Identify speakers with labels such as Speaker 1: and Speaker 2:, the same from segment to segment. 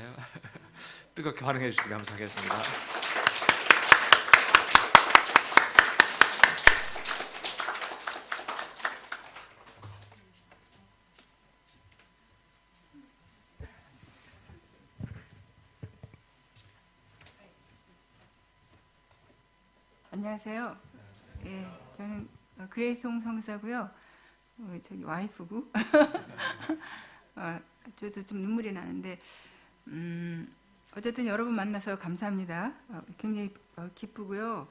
Speaker 1: 될까요? 뜨겁게 환영해 주시기 감사하겠습니다.
Speaker 2: 안녕하세요. 예, 저는 어, 그레이송 성사고요. 어, 저기 와이프고. 어, 저도 좀 눈물이 나는데, 음, 어쨌든 여러분 만나서 감사합니다. 어, 굉장히 어, 기쁘고요.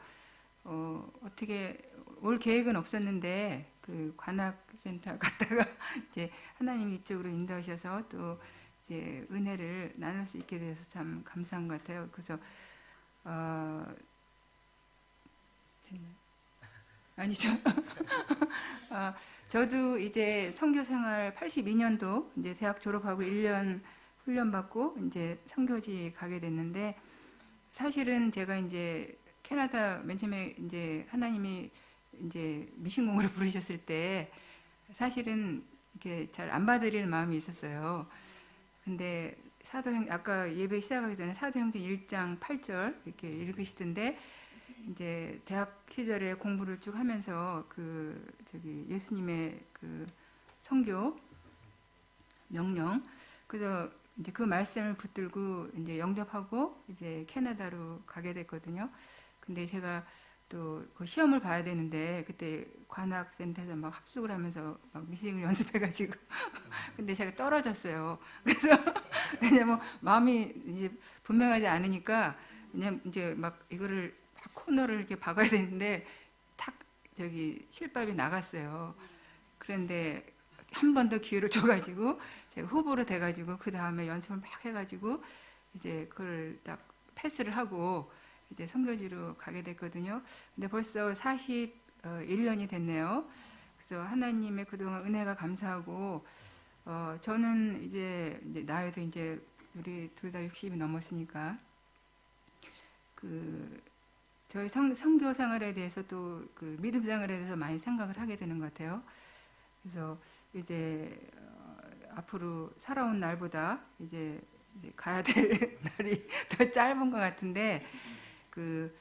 Speaker 2: 어, 어떻게 올 계획은 없었는데 그 관악센터 갔다가 이제 하나님이 이쪽으로 인도하셔서 또 이제 은혜를 나눌 수 있게 돼서 참 감사한 것 같아요. 그래서 어? 아니죠. 아, 저도 이제 선교 생활 82년도 이제 대학 졸업하고 1년 훈련 받고 이제 선교지 가게 됐는데 사실은 제가 이제 캐나다 맨 처음에 이제 하나님이 이제 미신공으로 부르셨을 때 사실은 이렇게 잘 안 받으리는 마음이 있었어요. 근데 사도행 아까 예배 시작하기 전에 사도행전 1장 8절 이렇게 읽으시던데 이제 대학 시절에 공부를 쭉 하면서 그 저기 예수님의 그 성교 명령 그래서 이제 그 말씀을 붙들고 이제 영접하고 이제 캐나다로 가게 됐거든요. 근데 제가 또 그 시험을 봐야 되는데 그때 관악센터에서 막 합숙을 하면서 막 미싱을 연습해가지고 근데 제가 떨어졌어요. 그래서 왜냐면 마음이 이제 분명하지 않으니까 그냥 이제 막 이거를 막 코너를 이렇게 박아야 되는데 탁 저기 실밥이 나갔어요. 그런데 한 번 더 기회를 줘가지고 제가 후보로 돼가지고 그 다음에 연습을 막 해가지고 이제 그걸 딱 패스를 하고 이제 선교지로 가게 됐거든요. 근데 벌써 41년이 됐네요. 그래서 하나님의 그동안 은혜가 감사하고 어, 저는 이제, 이제 나이도 이제 우리 둘 다 60이 넘었으니까 그 저희 성, 성교 생활에 대해서 또 그 믿음 생활에 대해서 많이 생각을 하게 되는 것 같아요. 그래서 이제 어, 앞으로 살아온 날보다 이제, 가야 될 날이 더 짧은 것 같은데 그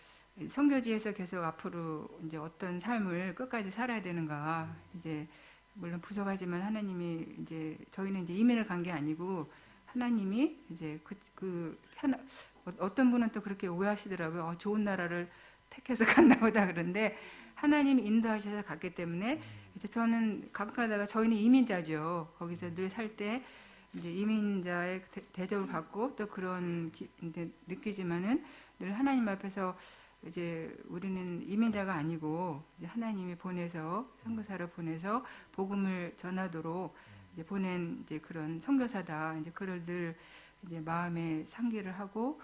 Speaker 2: 성교지에서 계속 앞으로 이제 어떤 삶을 끝까지 살아야 되는가 이제 물론 부족하지만 하나님이 이제 저희는 이제 이민을 간 게 아니고 하나님이 이제 그, 그 하나, 어- 어떤 분은 또 그렇게 오해하시더라고요. 어, 좋은 나라를 택해서 갔나 보다 그런데 하나님이 인도하셔서 갔기 때문에 이제 저는 가끔 가다가 저희는 이민자죠. 거기서 늘 살 때 이제 이민자의 대- 대접을 받고 또 그런 기, 이제 느끼지만은 늘 하나님 앞에서 이제 우리는 이민자가 아니고 하나님이 보내서 선교사를 보내서 복음을 전하도록 이제 보낸 이제 그런 선교사다. 이제 그를 늘 이제 마음에 상기를 하고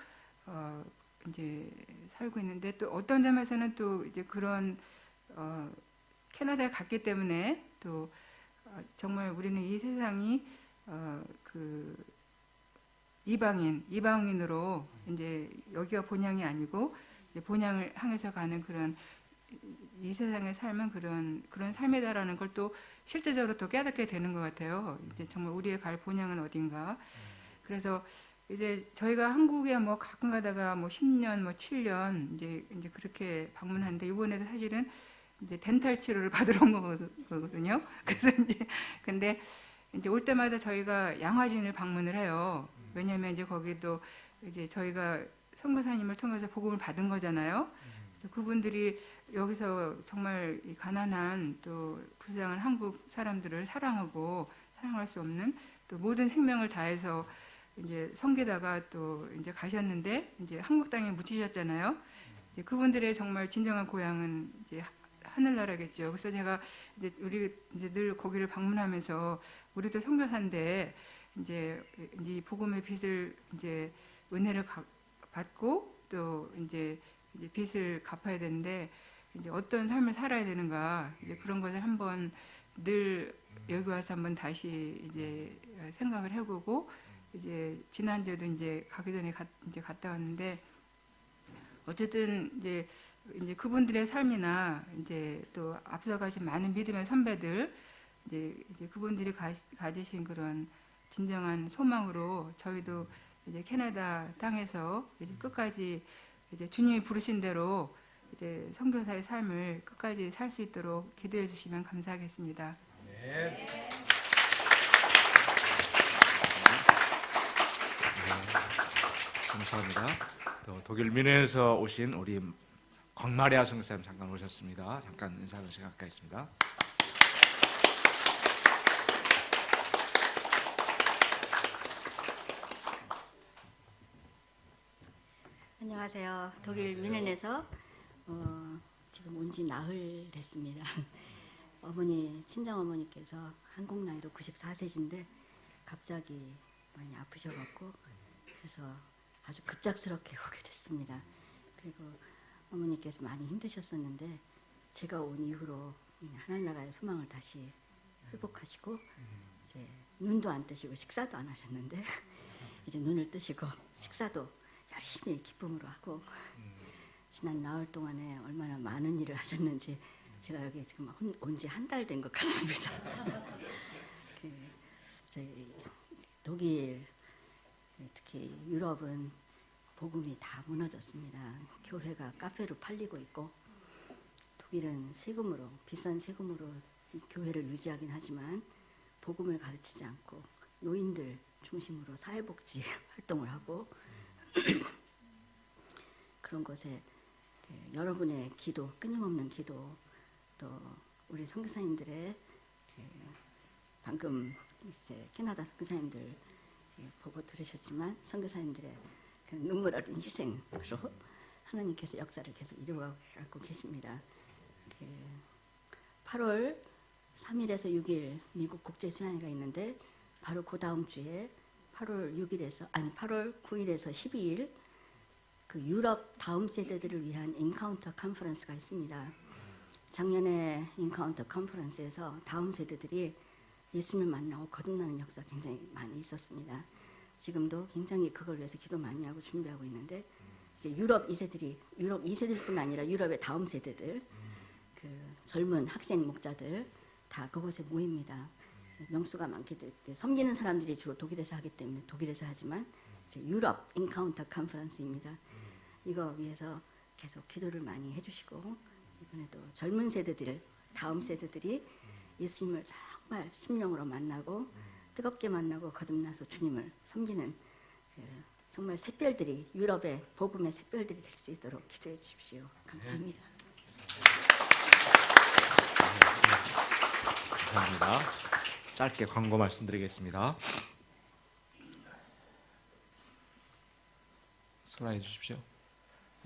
Speaker 2: 어 이제 살고 있는데 또 어떤 점에서는 또 이제 그런 어 캐나다에 갔기 때문에 또 어, 정말 우리는 이 세상이 어그 이방인 이방인으로 이제 여기가 본향이 아니고 이제 본향을 향해서 가는 그런 이 세상의 삶은 그런 그런 삶이다라는 걸 또 실제적으로 또 깨닫게 되는 것 같아요. 이제 정말 우리의 갈 본향은 어딘가. 그래서 이제 저희가 한국에 뭐 가끔 가다가 뭐 10년, 뭐 7년 이제 이제 그렇게 방문하는데 이번에도 사실은 이제 덴탈 치료를 받으러 온 거거든요. 그래서 이제 근데 이제 올 때마다 저희가 양화진을 방문을 해요. 왜냐하면 이제 거기도 이제 저희가 선교사님을 통해서 복음을 받은 거잖아요. 그래서 그분들이 여기서 정말 이 가난한 또 불쌍한 한국 사람들을 사랑하고 사랑할 수 없는 또 모든 생명을 다해서 이제 섬기다가 또 이제 가셨는데 이제 한국 땅에 묻히셨잖아요. 이제 그분들의 정말 진정한 고향은 이제 하- 하늘나라겠죠. 그래서 제가 이제 우리 이제 늘 거기를 방문하면서 우리도 선교사인데 이제 이 복음의 빚을 이제 은혜를 가- 받고 또 이제 이제 빚을 갚아야 되는데 이제 어떤 삶을 살아야 되는가 이제 그런 것을 한번 늘 여기 와서 한번 다시 이제 생각을 해보고 이제 지난주에도 이제 가기 전에 가, 이제 갔다 왔는데 어쨌든 이제 이제 그분들의 삶이나 이제 또 앞서가신 많은 믿음의 선배들 이제 이제 그분들이 가, 가지신 그런 진정한 소망으로 저희도 이제 캐나다 땅에서 이제 끝까지 이제 주님이 부르신 대로 이제 선교사의 삶을 끝까지 살 수 있도록 기도해 주시면 감사하겠습니다.
Speaker 1: 감사합니다. 또 독일 미네에서 오신 우리 광마리아 성사님 잠깐 오셨습니다. 잠깐 인사하는 시간 갖겠습니다.
Speaker 3: 안녕하세요. 독일 미넨에서 어, 지금 온 지 나흘 됐습니다. 어머니 친정 어머니께서 한국 나이로 94세신데 갑자기 많이 아프셔갖고 그래서 아주 급작스럽게 오게 됐습니다. 그리고 어머니께서 많이 힘드셨었는데 제가 온 이후로 하늘나라의 소망을 다시 회복하시고 이제 눈도 안 뜨시고 식사도 안 하셨는데 이제 눈을 뜨시고 식사도 열심히 기쁨으로 하고 지난 나흘 동안에 얼마나 많은 일을 하셨는지 제가 여기 지금 온 지 한 달 된 것 같습니다. 그 독일 그 특히 유럽은 복음이 다 무너졌습니다. 교회가 카페로 팔리고 있고 독일은 세금으로 비싼 세금으로 교회를 유지하긴 하지만 복음을 가르치지 않고 노인들 중심으로 사회복지 활동을 하고 그런 것에 그 여러분의 기도, 끊임없는 기도, 또 우리 선교사님들의 그 방금 이제 캐나다 선교사님들 예, 보고 들으셨지만 선교사님들의 그 눈물 어린 희생으로 하나님께서 역사를 계속 이루어가고 계십니다. 그 8월 3일에서 6일 미국 국제 수양회가 있는데 바로 그 다음 주에 8월 6일에서 아니 8월 9일에서 12일 그 유럽 다음 세대들을 위한 인카운터 컨퍼런스가 있습니다. 작년에 인카운터 컨퍼런스에서 다음 세대들이 예수님을 만나고 거듭나는 역사가 굉장히 많이 있었습니다. 지금도 굉장히 그걸 위해서 기도 많이 하고 준비하고 있는데 이제 유럽 2세들이 유럽 2세들뿐 아니라 유럽의 다음 세대들 그 젊은 학생 목자들 다 그곳에 모입니다. 명수가 많게 될 때, 섬기는 사람들이 주로 독일에서 하기 때문에 독일에서 하지만 유럽 인카운터 컨퍼런스입니다. 이거 위해서 계속 기도를 많이 해주시고 이번에도 젊은 세대들 다음 세대들이 예수님을 정말 심령으로 만나고 뜨겁게 만나고 거듭나서 주님을 섬기는 그 정말 샛별들이 유럽의 복음의 샛별들이 될 수 있도록 기도해 주십시오. 감사합니다.
Speaker 1: 감사합니다. 짧게 광고 말씀드리겠습니다. 슬라이드 주십시오.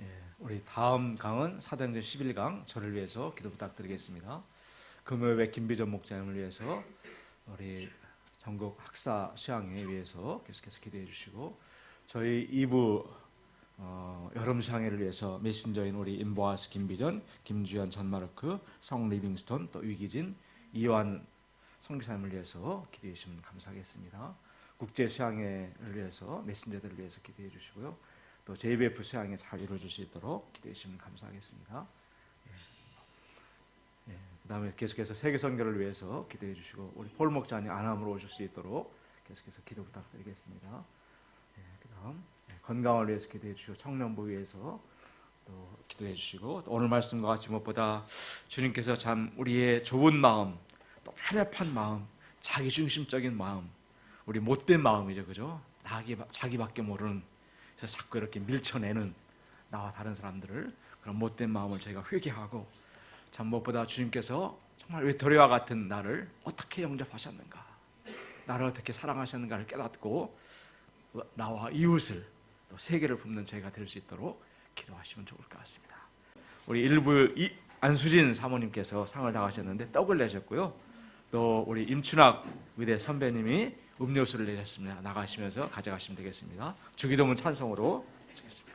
Speaker 1: 예, 우리 다음 강은 사도행전 11강 저를 위해서 기도 부탁드리겠습니다. 금요일에 김비전 목사님을 위해서 우리 전국 학사 수양회 위해서 계속해서 기도해 주시고 저희 2부 어, 여름 수양회를 위해서 메신저인 우리 임보아스 김비전, 김주현 전마르크, 성 리빙스톤 또 위기진 이완 성기사님을 위해서 기도해 주시면 감사하겠습니다. 국제 수양회를 위해서 메신저들을 위해서 기도해 주시고요. 또 JBF 수양회 잘 이루어질 수 있도록 기도해 주시면 감사하겠습니다. 그다음에 계속해서 세계 선교를 위해서 기도해 주시고 우리 폴 목사님 안암으로 오실 수 있도록 계속해서 기도 부탁드리겠습니다. 예, 그다음 예, 건강을 위해서 기도해 주시고 청년부 위해서 또 기도해 주시고 또 오늘 말씀과 같이 무엇보다 주님께서 참 우리의 좁은 마음 또 편협한 마음 자기 중심적인 마음 우리 못된 마음이죠 그죠 자기, 자기밖에 모르는 그래서 자꾸 이렇게 밀쳐내는 나와 다른 사람들을 그런 못된 마음을 저희가 회개하고 참 무엇보다 주님께서 정말 외톨이와 같은 나를 어떻게 영접하셨는가 나를 어떻게 사랑하셨는가를 깨닫고 나와 이웃을 또 세계를 품는 저희가 될 수 있도록 기도하시면 좋을 것 같습니다. 우리 일부 이 안수진 사모님께서 상을 당하셨는데 떡을 내셨고요. 또 우리 임춘학 위대 선배님이 음료수를 내셨습니다. 나가시면서 가져가시면 되겠습니다. 주기도문 찬송으로 쓰겠습니다.